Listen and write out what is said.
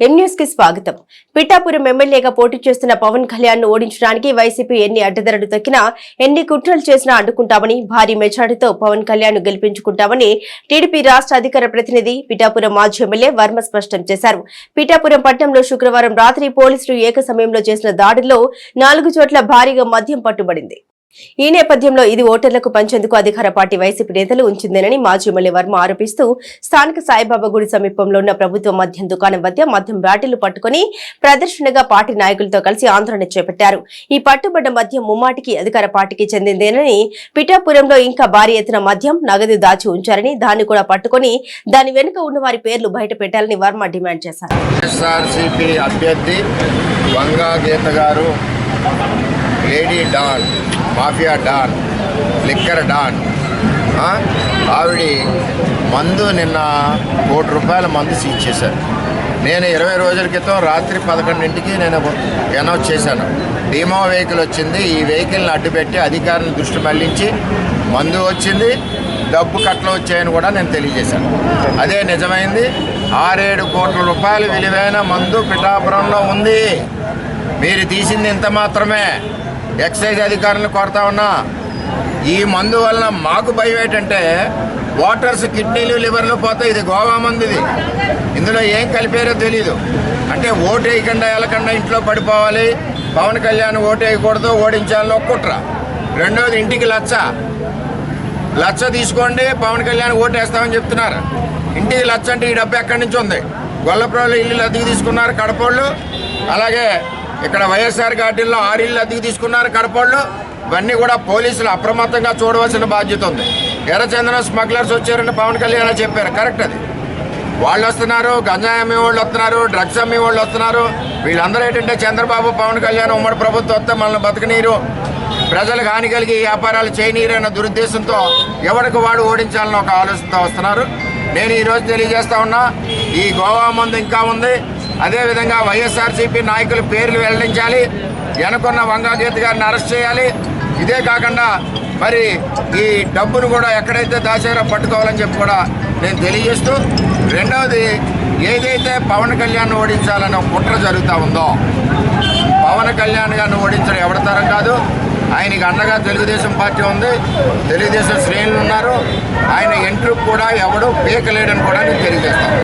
కి స్వాగతం. పిఠాపురం ఎమ్మెల్యేగా పోటీ చేస్తున్న పవన్ కళ్యాణ్ను ఓడించడానికి వైసీపీ ఎన్ని అడ్డదరడు తొక్కినా ఎన్ని కుట్రలు చేసినా అడ్డుకుంటామని భారీ మెజార్టీతో పవన్ కళ్యాణ్ను గెలిపించుకుంటామని టీడీపీ రాష్ట్ర అధికార ప్రతినిధి పిఠాపురం మాజీ ఎమ్మెల్యే వర్మ స్పష్టం చేశారు. పిఠాపురం పట్టణంలో శుక్రవారం రాత్రి పోలీసులు ఏక సమయంలో చేసిన దాడిలో నాలుగు చోట్ల భారీగా మద్యం పట్టుబడింది. ఈ నేపథ్యంలో ఇది ఓటర్లకు పంచేందుకు అధికార పార్టీ వైసీపీ నేతలు ఉంచిందేనని మాజీ ఎమ్మెల్యే వర్మ ఆరోపిస్తూ స్థానిక సాయిబాబా గుడి సమీపంలో ఉన్న ప్రభుత్వ మద్యం దుకాణం వద్ద మద్యం బ్యాటిల్ పట్టుకుని ప్రదర్శనగా పార్టీ నాయకులతో కలిసి ఆందోళన చేపట్టారు. ఈ పట్టుబడ్డ మద్యం ముమ్మాటికి అధికార పార్టీకి చెందిందేనని పిఠాపురంలో ఇంకా భారీ ఎత్తున మద్యం నగదు దాచి ఉంచారని దాన్ని కూడా పట్టుకుని దాని వెనుక ఉన్న వారి పేర్లు బయట పెట్టాలని వర్మ డిమాండ్ చేశారు. అభ్యర్థి గీత గారు lady don mafia don liquor don ఆవిడి ఆవిడ మందు నిన్న కోటి రూపాయల మందు సీజ్ చేశారు. నేను ఇరవై రోజుల క్రితం రాత్రి పదకొండింటికి నేను అనౌన్స్ చేశాను. బీమా వెహికల్ వచ్చింది. ఈ వెహికల్ని అడ్డుపెట్టి అధికారుల దృష్టి మళ్ళించి మందు వచ్చింది డబ్బు కట్టలు వచ్చాయని కూడా నేను తెలియజేశాను. అదే నిజమైంది. ఆరేడు కోట్ల రూపాయల విలువైన మందు పిఠాపురంలో ఉంది. మీరు తీసింది ఇంత మాత్రమే. ఎక్సైజ్ అధికారులను కోరుతా ఉన్నా. ఈ మందు వలన మాకు భయం ఏంటంటే వాటర్స్ కిడ్నీలు లివర్లు పోతే ఇది గోవా మందు ఇది. ఇందులో ఏం కలిపారో తెలియదు అంటే ఓటు వేయకుండా వెళ్ళకుండా ఇంట్లో పడిపోవాలి. పవన్ కళ్యాణ్ ఓటు వేయకూడదు ఓడించాలని ఒక కుట్ర. రెండోది ఇంటికి లచ్చ. లచ్చ తీసుకోండి పవన్ కళ్యాణ్ ఓటు వేస్తామని చెప్తున్నారు. ఇంటికి లచ్చ అంటే ఈ డబ్బు ఎక్కడి నుంచి ఉంది? గొల్లపురంలో ఇల్లు అద్దెకు తీసుకున్నారు కడపోళ్ళు. అలాగే ఇక్కడ వైఎస్ఆర్ గార్డెన్లో ఆరిళ్ళు ఇల్లు అద్దెకు తీసుకున్నారు కడపళ్ళు ఇవన్నీ కూడా పోలీసులు అప్రమత్తంగా చూడవలసిన బాధ్యత ఉంది. ఎర్రచందనం స్మగ్లర్స్ వచ్చారని పవన్ కళ్యాణ్ చెప్పారు. కరెక్ట్ అది. వాళ్ళు వస్తున్నారు గంజాయి అమ్మే వాళ్ళు వస్తున్నారు డ్రగ్స్ అమ్మే వాళ్ళు వస్తున్నారు. వీళ్ళందరూ ఏంటంటే చంద్రబాబు పవన్ కళ్యాణ్ ఉమ్మడి ప్రభుత్వం వస్తే మనల్ని బతకనీరు. ప్రజలకు హాని కలిగి వ్యాపారాలు చేయనీరు అన్న దురుద్దేశంతో ఎవరికి వాడు ఓడించాలని ఒక ఆలోచనతో వస్తున్నారు. నేను ఈరోజు తెలియజేస్తా ఉన్నా ఈ గోవా మందు ఇంకా ఉంది. అదేవిధంగా వైఎస్ఆర్సీపీ నాయకుల పేర్లు వెల్లడించాలి. వెనుకున్న వంగాగీత గారిని అరెస్ట్ చేయాలి. ఇదే కాకుండా మరి ఈ డబ్బును కూడా ఎక్కడైతే దాచారో పట్టుకోవాలని చెప్పి కూడా నేను తెలియజేస్తూ రెండవది ఏదైతే పవన్ కళ్యాణ్ ఓడించాలనే కుట్ర జరుగుతూ ఉందో పవన్ కళ్యాణ్ గారిని ఓడించడం ఎవరి తరం కాదు. ఆయనకి అండగా తెలుగుదేశం పార్టీ ఉంది. తెలుగుదేశం శ్రేణులు ఉన్నారు. ఆయన ఎంట్రీ కూడా ఎవడు పీకలేడని కూడా నేను తెలియజేస్తాను.